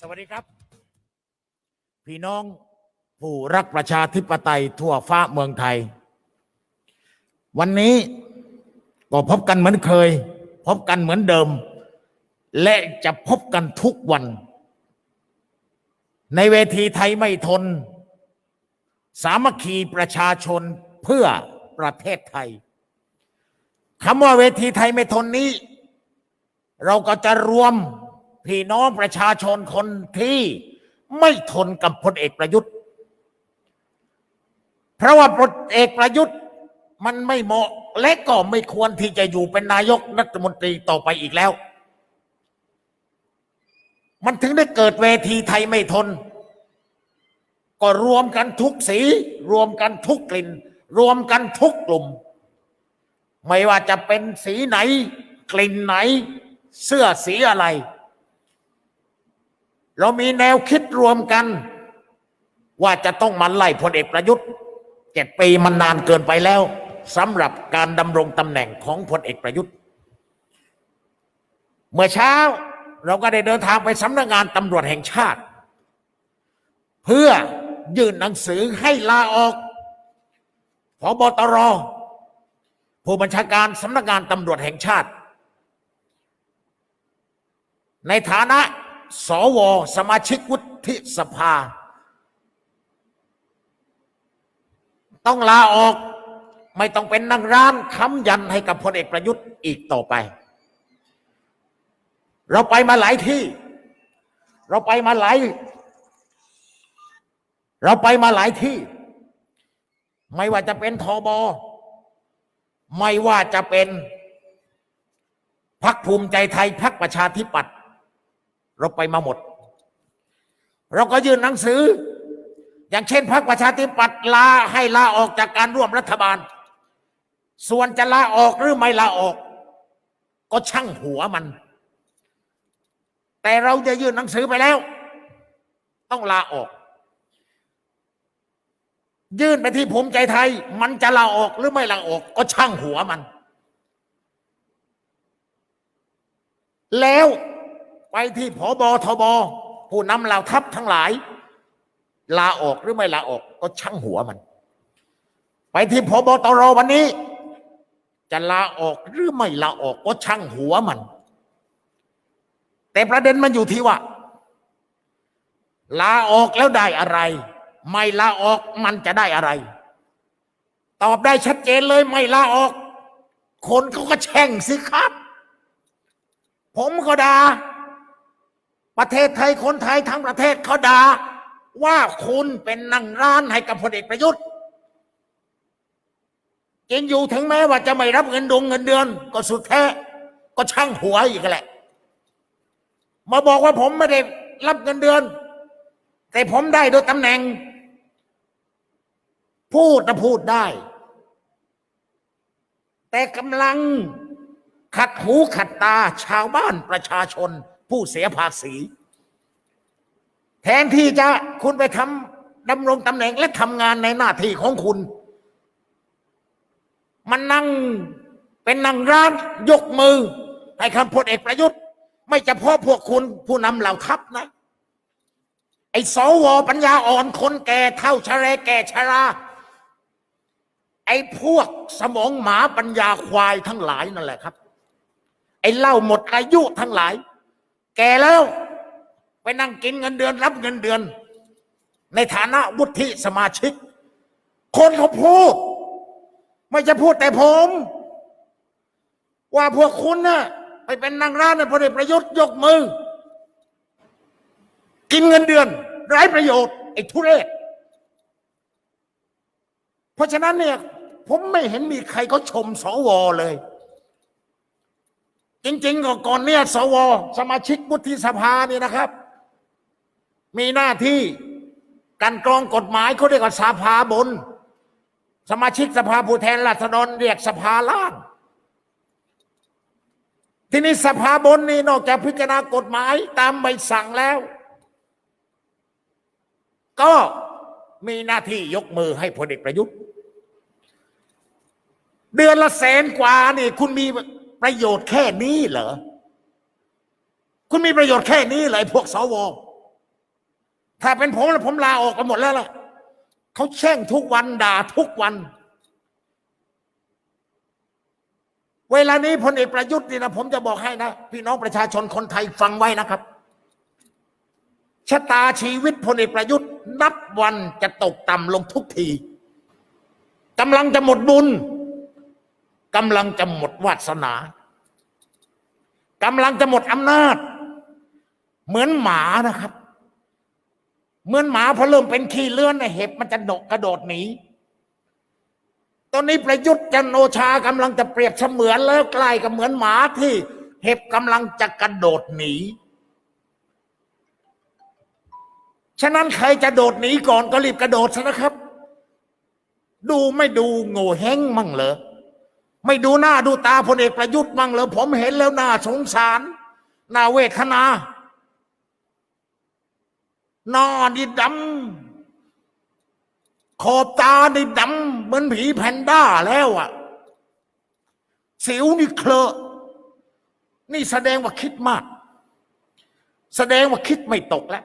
สวัสดีครับ พี่น้องผู้รักประชาธิปไตยทั่วฟ้าเมืองไทย วันนี้ก็พบกันเหมือนเคย พบกันเหมือนเดิม และจะพบกันทุกวัน ในเวทีไทยไม่ทน สามัคคีประชาชนเพื่อประเทศไทยคำว่าเวทีไทยไม่ทนนี้ เราก็จะรวม พี่น้องประชาชนคนที่ไม่ทนกับพลเอกประยุทธ์ เพราะว่าพลเอกประยุทธ์มันไม่เหมาะและก็ไม่ควรที่จะอยู่เป็นนายกรัฐมนตรีต่อไปอีกแล้ว มันถึงได้เกิดเวทีไทยไม่ทน ก็รวมกันทุกสี รวมกันทุกกลิ่น รวมกันทุกกลุ่ม ไม่ว่าจะเป็นสีไหน กลิ่นไหน เสื้อสีอะไร เรามีแนวคิดรวมกัน ว่าจะต้องมาไล่พลเอกประยุทธ์เจ็ดปีมันนานเกินไปแล้วสำหรับการดำรงตำแหน่งของพลเอกประยุทธ์ เมื่อเช้าเราก็ได้เดินทางไปสำนักงานตำรวจแห่งชาติ เพื่อยื่นหนังสือให้ลาออกพบตรผู้บัญชาการสำนักงานตำรวจแห่งชาติ ในฐานะ สว สมาชิกวุฒิสภา ต้องลาออกไม่ต้องเป็นนั่งร้านค้ำยันให้กับพลเอกประยุทธ์อีกต่อไป เราไปมาหลายที่ เราไปมาหลาย เราไปมาหลายที่ ไม่ว่าจะเป็นทบไม่ว่าจะเป็นพักภูมิใจไทยพักประชาธิปัตย์ เราไปมาหมด เราก็ยื่นหนังสือ อย่างเช่นพักประชาธิปัตย์ลาให้ลาออกจากการร่วมรัฐบาล ส่วนจะลาออกหรือไม่ลาออก ก็ช่างหัวมัน แต่เราจะยื่นหนังสือไปแล้ว ต้องลาออก ยื่นไปที่ภูมิใจไทย มันจะลาออกหรือไม่ลาออก ก็ช่างหัวมัน แล้ว ไปที่ผบทบผู้นำเหล่าทัพทั้งหลาย ลาออกหรือไม่ลาออกก็ช่างหัวมัน ไปที่พบตรวันนี้ จะลาออกหรือไม่ลาออกก็ช่างหัวมัน แต่ประเด็นมันอยู่ที่ว่า ลาออกแล้วได้อะไร ไม่ลาออกมันจะได้อะไร ตอบได้ชัดเจนเลยไม่ลาออก คนเขาก็แช่งสิครับ ผมก็ด่า ประเทศไทยคนไทยทั้งประเทศเขาด่าว่าคุณเป็นนั่งร้านให้กับพลเอกประยุทธ์จริงอยู่ถึงแม้ว่าจะไม่รับเงินดงเงินเดือน ก็สุดแท้ก็ช่างหัวอีกแหละ มาบอกว่าผมไม่ได้รับเงินเดือน แต่ผมได้โดยตำแหน่ง พูดนะพูดได้ แต่กำลังขัดหูขัดตาชาวบ้านประชาชน ผู้เสียภาษี แทนที่จะคุณไปทำดำรงตำแหน่งและทำงานในหน้าที่ของคุณ มันนั่งเป็นนั่งร้านยกมือ ให้คำพลเอกประยุทธ์ ไม่เฉพาะพวกคุณผู้นำเหล่าทัพนะ ไอ้สวปัญญาอ่อนคนแก่เท่าชะแรแก่ชรา ไอ้พวกสมองหมาปัญญาควายทั้งหลายนั่นแหละครับ ไอ้เล่าหมดอายุทั้งหลาย แก่แล้ว ไปนั่งกินเงินเดือนรับเงินเดือน ในฐานะวุฒิสมาชิก คนเขาพูด ไม่จะพูดแต่ผม ว่าพวกคุณน่ะไปเป็นนางร้านในพลเอกประยุทธ์ยกมือ กินเงินเดือนไร้ประโยชน์ไอ้ทุเรศเพราะฉะนั้นเนี่ย ผมไม่เห็นมีใครเขาชมสวเลย จริงๆก็ก่อนเนี่ยสว สมาชิกวุฒิสภาเนี่ยนะครับ มีหน้าที่การกรองกฎหมายเขาเรียกว่าสภาบน สมาชิกสภาผู้แทนราษฎรเรียกสภาล่างทีนี้สภาบนนี่นอกจากพิจารณากฎหมายตามใบสั่งแล้ว ก็มีหน้าที่ยกมือให้พลเอกประยุทธ์ เดือนละแสนกว่านี่คุณมี ประโยชน์แค่นี้เหรอ คุณมีประโยชน์แค่นี้เหรอพวกสวถ้าเป็นผมแล้วผมลาออกกันหมดแล้วล่ะเขาแช่งทุกวันด่าทุกวัน เวลานี้พลเอกประยุทธ์นี่นะผมจะบอกให้นะ พี่น้องประชาชนคนไทยฟังไว้นะครับชะตาชีวิตพลเอกประยุทธ์ นับวันจะตกต่ำลงทุกทีกำลังจะหมดบุญ กำลังจะหมดวาสนากำลังจะหมดอำนาจ เหมือนหมานะครับ เหมือนหมาพอเริ่มเป็นขี้เลื่อนเนี่ยเห็บมันจะโดดกระโดดหนีตอนนี้ประยุทธ์จันโอชากำลังจะเปรียบเสมือนแล้วใกล้กับเหมือนหมาที่ เห็บกำลังจะกระโดดหนีฉะนั้นใครจะโดดหนีก่อนก็รีบกระโดดซะนะครับ ดูไม่ดูโง่เฮงมั่งเหรอ ไม่ดูหน้าดูตาพลเอกประยุทธ์มั่งเหรอผมเห็นแล้วน่าสงสารน่าเวทนาหน้านี่ดำขอบตานี่ดำเหมือนผีแพนด้าแล้วอะสิวนี่เคลอะนี่แสดงว่าคิดมาก แสดงว่าคิดไม่ตกแล้ว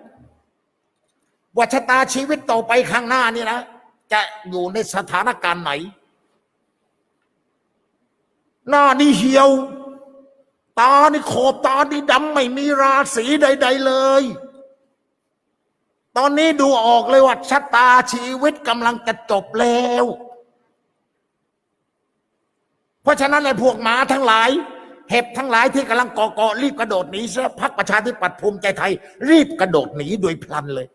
ว่าชะตาชีวิตต่อไปข้างหน้านี่นะจะอยู่ในสถานการณ์ไหน หน้านี่เหี่ยว ตานี่ขอบตานี่ดำไม่มีราศีใด ๆ เลย ตอนนี้ดูออกเลยว่าชะตาชีวิตกำลังจะจบแล้ว เพราะฉะนั้นไอ้พวกหมาทั้งหลาย เห็บทั้งหลายที่กำลังเกาะเกาะรีบกระโดดหนีซะพักประชาธิปัตย์ภูมิใจไทย รีบกระโดดหนีโดยพลันเลย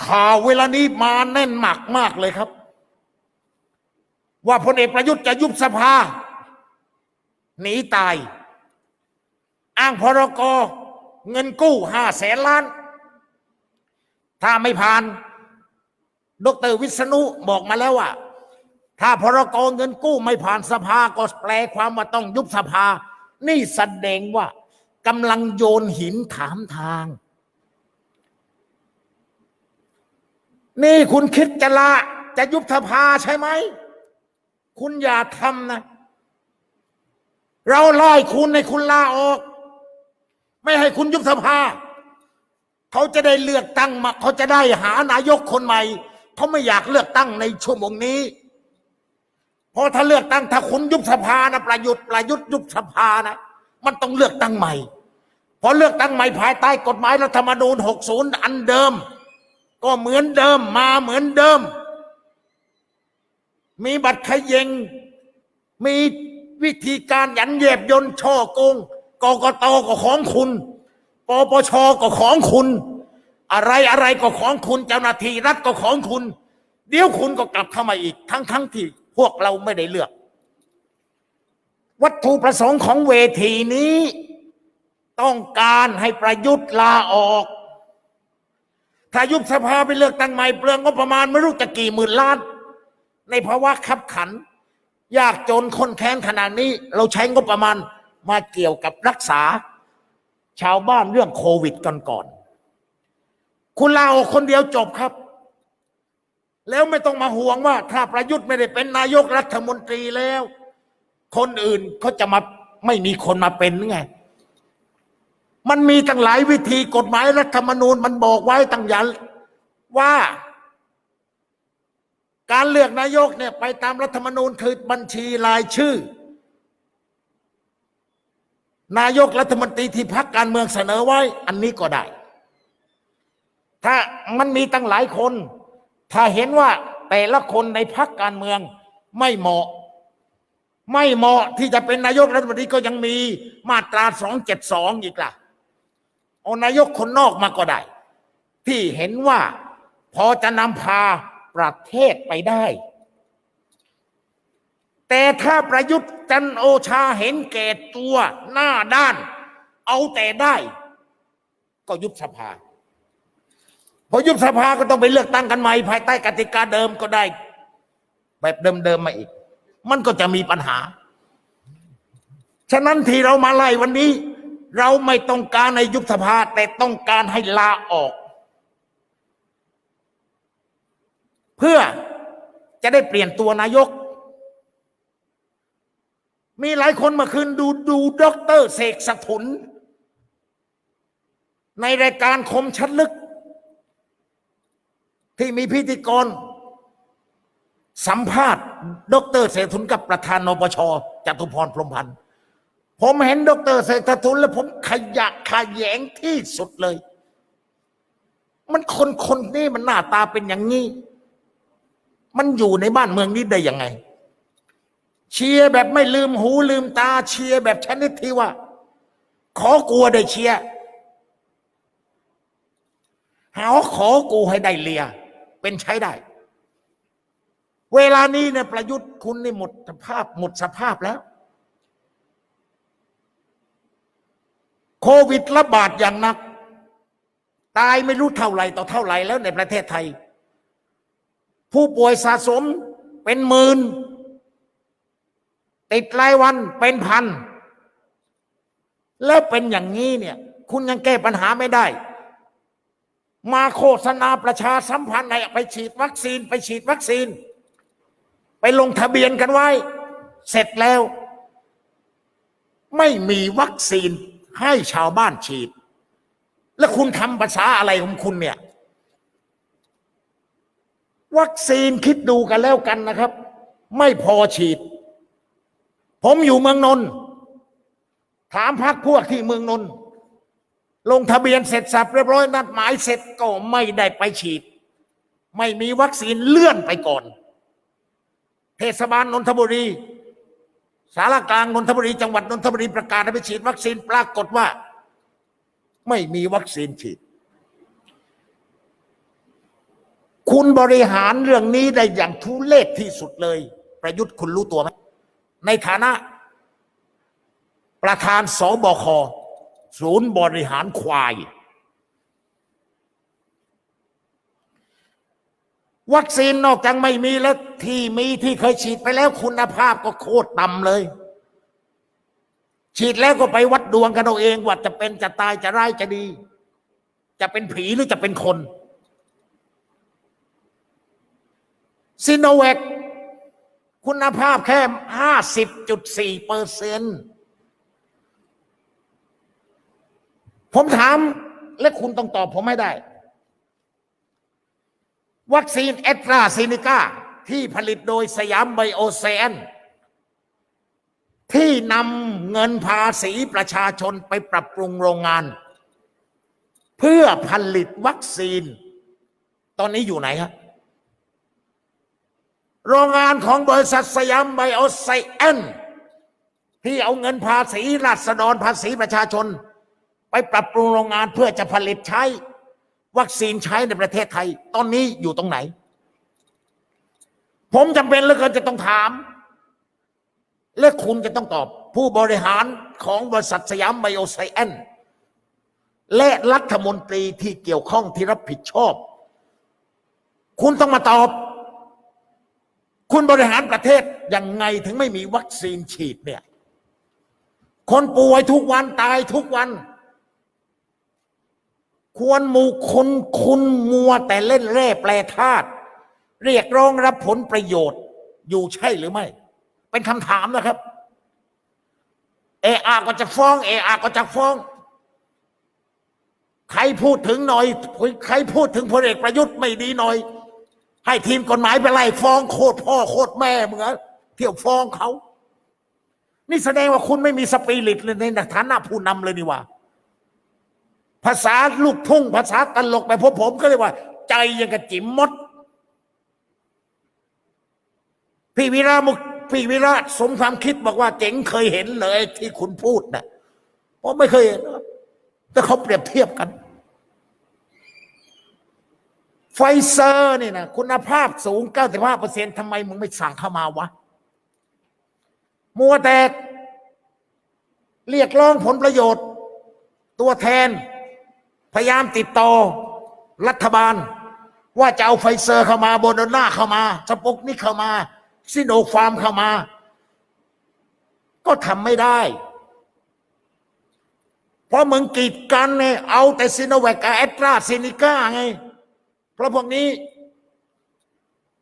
ข่าวเวลานี้มาแน่นหมักมากเลยครับ ว่าพลเอกประยุทธ์จะยุบสภา หนีตาย อ้างพรกเงินกู้ห้าแสนล้าน ถ้าไม่ผ่าน ดรวิษณุบอกมาแล้วว่า ถ้าพรกเงินกู้ไม่ผ่านสภาก็แปลความว่าต้องยุบสภา นี่แสดงว่ากำลังโยนหินถามทาง นี่คุณคิดจะละจะยุบสภาใช่ไหม คุณอย่าทำนะ เราไล่คุณในคุณลาออก ไม่ให้คุณยุบสภา เขาจะได้เลือกตั้งมาเขาจะได้หานายกคนใหม่เขาไม่อยากเลือกตั้งในชั่วโมงนี้เพราะถ้าเลือกตั้งถ้าคุณยุบสภานะประยุทธ์ประยุทธ์ยุบสภานะมันต้องเลือกตั้งใหม่พอเลือกตั้งใหม่ภายใต้กฎหมายรัฐธรรมนูญ 60 อันเดิม ก็เหมือนเดิมมาเหมือนเดิม มีบัตรขยงมีวิธีการหยันเหย็บยนต์ช่อโกงกกตก็ของคุณปปชก็ของคุณ อะไรอะไรก็ของคุณ เจ้าหน้าที่รัฐก็ของคุณ เดี๋ยวคุณก็กลับเข้ามาอีก ทั้งทั้งที่พวกเราไม่ได้เลือก วัตถุประสงค์ของเวทีนี้ ต้องการให้ประยุทธ์ลาออก ถ้ายุบสภาไปเลือกตั้งใหม่เปลืองงบประมาณไม่รู้จะกี่หมื่นล้าน ในภาวะขับขัน ยากจนคนแค้นขนาดนี้ เราใช้งบประมาณมาเกี่ยวกับรักษา ชาวบ้านเรื่องโควิดกันก่อน คุณลาออกคนเดียวจบครับ แล้วไม่ต้องมาห่วงว่า ถ้าประยุทธ์ไม่ได้เป็นนายกรัฐมนตรีแล้ว คนอื่นเขาจะมาไม่มีคนมาเป็นไงมันมีตั้งหลายวิธีกฎหมายรัฐธรรมนูญมันบอกไว้ตั้งยันว่า การเลือกนายกเนี่ยไปตามรัฐธรรมนูญคือบัญชีรายชื่อ นายกรัฐมนตรีที่พักการเมืองเสนอไว้ อันนี้ก็ได้ ถ้ามันมีตั้งหลายคน ถ้าเห็นว่าแต่ละคนในพักการเมืองไม่เหมาะ ไม่เหมาะที่จะเป็นนายกรัฐมนตรีก็ยังมีมาตราสองเจ็ดสองอีกล่ะเอานายกคนนอกมาก็ได้ ที่เห็นว่าพอจะนำพา ประเทศไปได้ แต่ถ้าประยุทธ์จันโอชาเห็นแก่ตัวหน้าด้าน เอาแต่ได้ ก็ยุบสภาพอยุบสภาก็ต้องไปเลือกตั้งกันใหม่ภายใต้กติกาเดิมก็ได้ แบบเดิมๆมาอีก มันก็จะมีปัญหา ฉะนั้นที่เรามาไล่วันนี้ เราไม่ต้องการในยุบสภาแต่ต้องการให้ลาออก เพื่อจะได้เปลี่ยนตัวนายก มีหลายคนเมื่อคืนดูดูด็อกเตอร์เสกสถุน ในรายการคมชัดลึก ที่มีพิธีกร สัมภาษณ์ดรเศรษฐุนกับประธานนปชจตุพรพรมพันธ์ผมเห็นดรเศรษฐุนแล้วผมขยะขยแยงที่สุดเลย มันคนคนนี้มันหน้าตาเป็นอย่างนี้ มันอยู่ในบ้านเมืองนี้ได้ยังไง เชียร์แบบไม่ลืมหูลืมตา เชียร์แบบชนิดที่ว่า ขอกลัวได้เชียร์หาขอกูให้ได้เลีย เป็นใช้ได้ เวลานี้เนี่ยประยุทธ์คุณนี่หมดสภาพหมดสภาพแล้ว โควิดระบาดอย่างหนัก ตายไม่รู้เท่าไหร่ต่อเท่าไหร่แล้วในประเทศไทย ผู้ป่วยสะสมเป็นหมื่นติดรายวันเป็นพัน แล้วเป็นอย่างนี้เนี่ย คุณยังแก้ปัญหาไม่ได้ มาโฆษณาประชาสัมพันธ์ให้ไปฉีดวัคซีน ไปฉีดวัคซีน ไปลงทะเบียนกันไว้ เสร็จแล้ว ไม่มีวัคซีนให้ชาวบ้านฉีด แล้วคุณทำภาษาอะไรของคุณเนี่ย วัคซีนคิดดูกันแล้วกันนะครับ ไม่พอฉีด ผมอยู่เมืองนนท์ถามพักพวกที่เมืองนนท์ลงทะเบียนเสร็จสับเรียบร้อยนัดหมายเสร็จก็ไม่ได้ไปฉีด ไม่มีวัคซีนเลื่อนไปก่อน เทศบาลนนทบุรี สารกลางนนทบุรีจังหวัดนนทบุรีประกาศให้ไปฉีดวัคซีนปรากฏว่า ไม่มีวัคซีนฉีด คุณบริหารเรื่องนี้ได้อย่างทุเลศที่สุดเลย ประยุทธ์คุณรู้ตัวไหมในฐานะ ประธานสบคศูนย์บริหารควาย วัคซีนนอกจากไม่มีแล้วที่มีที่เคยฉีดไปแล้วคุณภาพก็โคตรต่ำเลย ฉีดแล้วก็ไปวัดดวงกันเอาเองว่าจะเป็นจะตายจะร้ายจะดี จะเป็นผีหรือจะเป็นคน ซิโนแวคคุณภาพแค่ห้าสิบจุดสี่เปอร์เซ็นผมถามและคุณต้องตอบผมไม่ได้ วัคซีนเอตราซีนิก้าที่ผลิตโดยสยามไบโอเซนที่นำเงินภาษีประชาชนไปปรับปรุงโรงงาน เพื่อผลิตวัคซีน ตอนนี้อยู่ไหนครับ โรงงานของบริษัทสยามไบโอไซเอนที่เอาเงินภาษีราษฎรภาษีประชาชน ไปปรับปรุงโรงงานเพื่อจะผลิตใช้ วัคซีนใช้ในประเทศไทย ตอนนี้อยู่ตรงไหน ผมจำเป็นเหลือเกินจะต้องถาม และคุณจะต้องตอบผู้บริหารของบริษัทสยามไบโอไซเอนและรัฐมนตรีที่เกี่ยวข้องที่รับผิดชอบ คุณต้องมาตอบ คุณบริหารประเทศยังไงถึงไม่มีวัคซีนฉีดเนี่ย คนป่วยทุกวันตายทุกวัน ควรหมู่คนคุณมัวแต่เล่นเร่แปลธาตุเรียกร้องรับผลประโยชน์อยู่ใช่หรือไม่ เป็นคำถามนะครับ เออาก็จะฟ้อง เออาก็จะฟ้อง ใครพูดถึงหน่อย ใครพูดถึงพลเอกประยุทธ์ไม่ดีหน่อย ให้ทีมกฎหมายไปไล่ฟ้องโคตรพ่อโคตรแม่มึงอะเที่ยวฟ้องเขา นี่แสดงว่าคุณไม่มีสปิริตเลยในฐานะผู้นำเลยนี่ว่า ภาษาลูกทุ่ง ภาษาตลกไปพบผมก็เลยว่า ใจยังกระจิ๋มมด พี่วิรามุกพี่วิราชสมความคิดบอกว่าเจ๋งเคยเห็นเลยที่คุณพูดนะ่ะผมไม่เคยเห็นแต่เขาเปรียบเทียบกัน ไฟเซอร์นี่นะคุณภาพสูง 95%ทำไมมึงไม่สั่งเข้ามาวะ มัวแต่เรียกร้องผลประโยชน์ ตัวแทน พยายามติดต่อ รัฐบาล ว่าจะเอาไฟเซอร์เข้ามาโบโดน่าเข้ามาสปุกนี่เข้ามา ซิโนฟาร์มเข้ามา ก็ทำไม่ได้ เพราะมึงกีดกันเนี่ยเอาแต่ซิโนแวคกับแอตราซินิก้าไง เพราะพวกนี้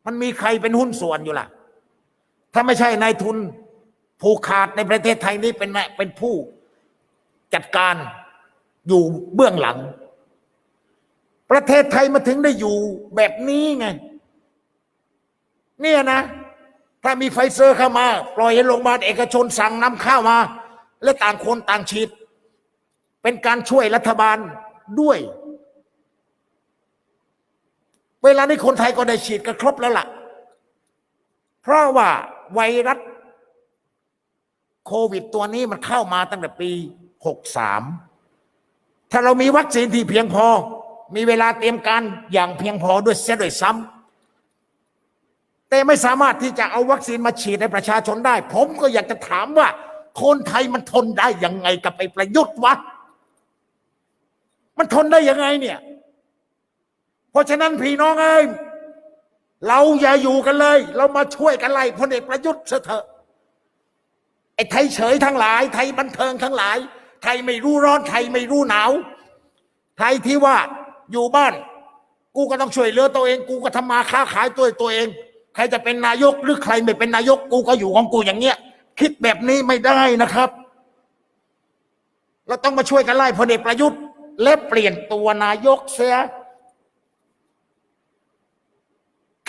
มันมีใครเป็นหุ้นส่วนอยู่ล่ะ ถ้าไม่ใช่นายทุนผูกขาดในประเทศไทยนี้เป็นเป็นผู้จัดการอยู่เบื้องหลัง ประเทศไทยมาถึงได้อยู่แบบนี้ไง เนี่ยนะ ถ้ามีไฟเซอร์เข้ามา ปล่อยให้โรงพยาบาลเอกชนสั่งนำเข้ามา และต่างคนต่างฉีด เป็นการช่วยรัฐบาลด้วย เวลานี้คนไทยก็ได้ฉีดกันครบแล้วล่ะ เพราะว่าไวรัสโควิดตัวนี้มันเข้ามาตั้งแต่ปี63ถ้าเรามีวัคซีนที่เพียงพอ มีเวลาเตรียมการอย่างเพียงพอด้วยเสียด้วยซ้ำแต่ไม่สามารถที่จะเอาวัคซีนมาฉีดให้ประชาชนได้ ผมก็อยากจะถามว่า คนไทยมันทนได้ยังไงกับไอ้ประยุทธ์วะ มันทนได้ยังไงเนี่ย เพราะฉะนั้นพี่น้องเอ้ยเราอย่าอยู่กันเลย เรามาช่วยกันไล่พลเอกประยุทธ์เถอะไอ้ไทยเฉยทั้งหลาย ไทยบันเทิงทั้งหลาย ไทยไม่รู้ร้อนไทยไม่รู้หนาว ไทยที่ว่าอยู่บ้าน กูก็ต้องช่วยเหลือตัวเอง กูก็ทำมาค้าขายตัวตัวเอง ใครจะเป็นนายกหรือใครไม่เป็นนายก กูก็อยู่ของกูอย่างเงี้ย คิดแบบนี้ไม่ได้นะครับ เราต้องมาช่วยกันไล่พลเอกประยุทธ์ และเปลี่ยนตัวนายกเสีย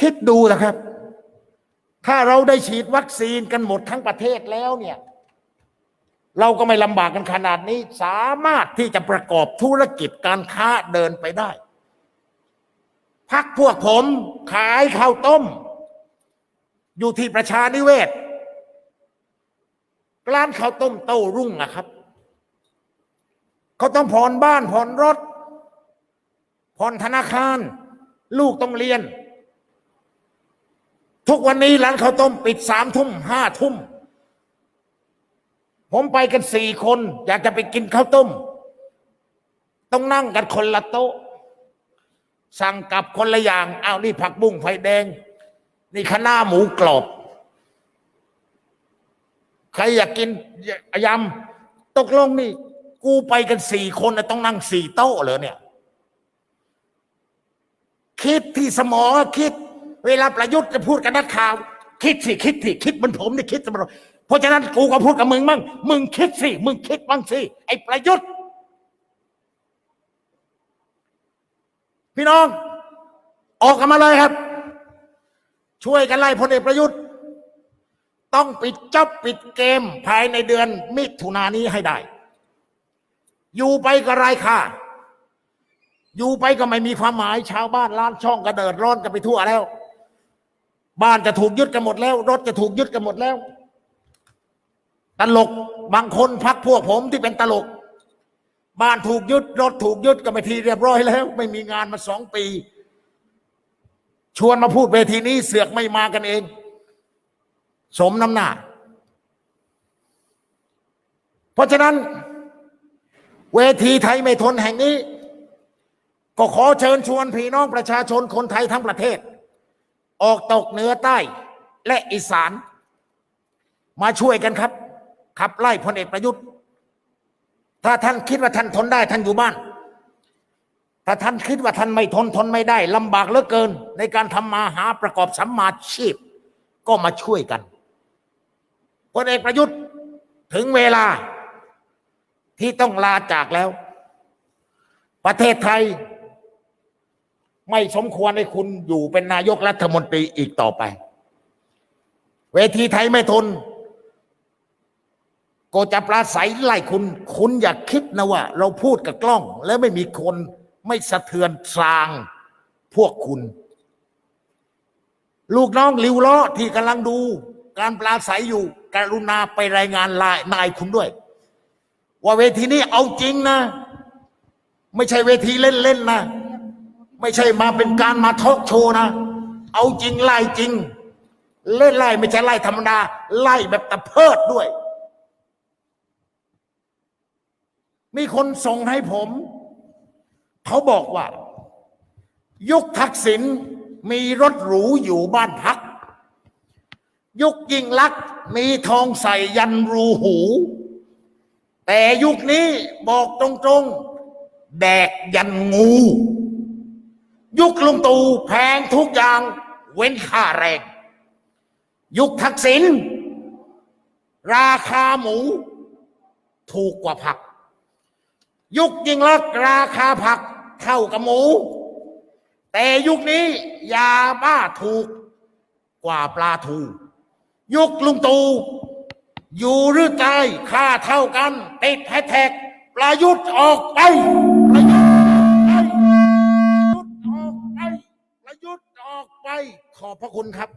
คิดดูนะครับ ถ้าเราได้ฉีดวัคซีนกันหมดทั้งประเทศแล้วเนี่ย เราก็ไม่ลำบากกันขนาดนี้ สามารถที่จะประกอบธุรกิจการค้าเดินไปได้พักพวกผมขายข้าวต้ม อยู่ที่ประชานิเวศร้านข้าวต้มโต้รุ่งอะครับ เขาต้องผ่อนบ้านผ่อนรถผ่อนธนาคาร ลูกต้องเรียน ทุกวันนี้ร้านข้าวต้มปิดสามทุ่มห้าทุ่ม ผมไปกันสี่คน อยากจะไปกินข้าวต้ม ต้องนั่งกันคนละโต๊ะ สั่งกลับคนละอย่างอ้าวนี่ผักบุ้งไฟแดง นี่คะน้าหมูกรอบ ใครอยากกินยำตกลงนี่ กูไปกันสี่คนนะต้องนั่งสี่โต๊ะเลยเนี่ย คิดที่สมองคิด เวลาประยุทธ์จะพูดกับนักข่าว คิดสิคิดสิคิดเหมันผมนี่คิดเสมอเพราะฉะนั้นกูก็พูดกับมึงมั่งมึงคิดสิมึงคิดบ้างสิไอ้ประยุทธ์ พี่น้อง ออกกันมาเลยครับ ช่วยกันไล่พลเอกประยุทธ์ ต้องปิดจ็อบปิดเกมภายในเดือนมิถุนายนนี้ให้ได้ อยู่ไปก็ไร้ค่าอยู่ไปก็ไม่มีความหมายชาวบ้านร้านช่องกระเดิดร้อนกันไปทั่วแล้ว บ้านจะถูกยึดกันหมดแล้ว รถจะถูกยึดกันหมดแล้ว ตลกบางคนพักพวกผมที่เป็นตลก บ้านถูกยึด รถถูกยึดกันไปทีเรียบร้อยแล้ว ไม่มีงานมาสองปี ชวนมาพูดเวทีนี้เสือกไม่มากันเอง สมน้ำหน้า เพราะฉะนั้น เวทีไทยไม่ทนแห่งนี้ ก็ขอเชิญชวนพี่น้องประชาชนคนไทยทั้งประเทศ ออกตกเหนือใต้ และอีสาน มาช่วยกันครับ ขับไล่พลเอกประยุทธ์ ถ้าท่านคิดว่าท่านทนได้ท่านอยู่บ้าน ถ้าท่านคิดว่าท่านไม่ทนทนไม่ได้ลำบากเหลือเกิน ในการทำมาหาประกอบสัมมาชีพ ก็มาช่วยกันพลเอกประยุทธ์ถึงเวลาที่ต้องลาจากแล้ว ประเทศไทย ไม่สมควรให้คุณอยู่เป็นนายกรัฐมนตรีอีกต่อไป เวทีไทยไม่ทน ก็จะปราศัยไล่คุณ คุณอย่าคิดนะว่า เราพูดกับกล้อง แล้วไม่มีคนไม่สะเทือนทรางพวกคุณ ลูกน้องลิวล้อที่กำลังดู การปราศัยอยู่กรุณาไปรายงานลายนายคุณด้วย ว่าเวทีนี้เอาจริงนะ ไม่ใช่เวทีเล่นๆนะ ไม่ใช่มาเป็นการมาทอกโชว์นะ เอาจริงไล่จริง เล่นไล่ไม่ใช่ไล่ธรรมดา ไล่แบบตะเพิดด้วย มีคนส่งให้ผม เขาบอกว่า ยุคทักษิณมีรถหรูอยู่บ้านพัก ยุคยิ่งลักษณ์มีทองใส่ยันรูหู แต่ยุคนี้บอกตรงๆ แดกยันงู ยุคลุงตู่แพงทุกอย่าง เว้นค่าแรง ยุคทักษิณราคาหมู ถูกกว่าผัก ยุคยิงลักราคาผักเท่ากับหมู แต่ยุคนี้ยาบ้าถูกกว่าปลาทูยุคลุงตูอยู่หรือใจค่าเท่ากัน ติดแฮชแท็กประยุทธ์ออกไป ป้าขอบพระคุณครับ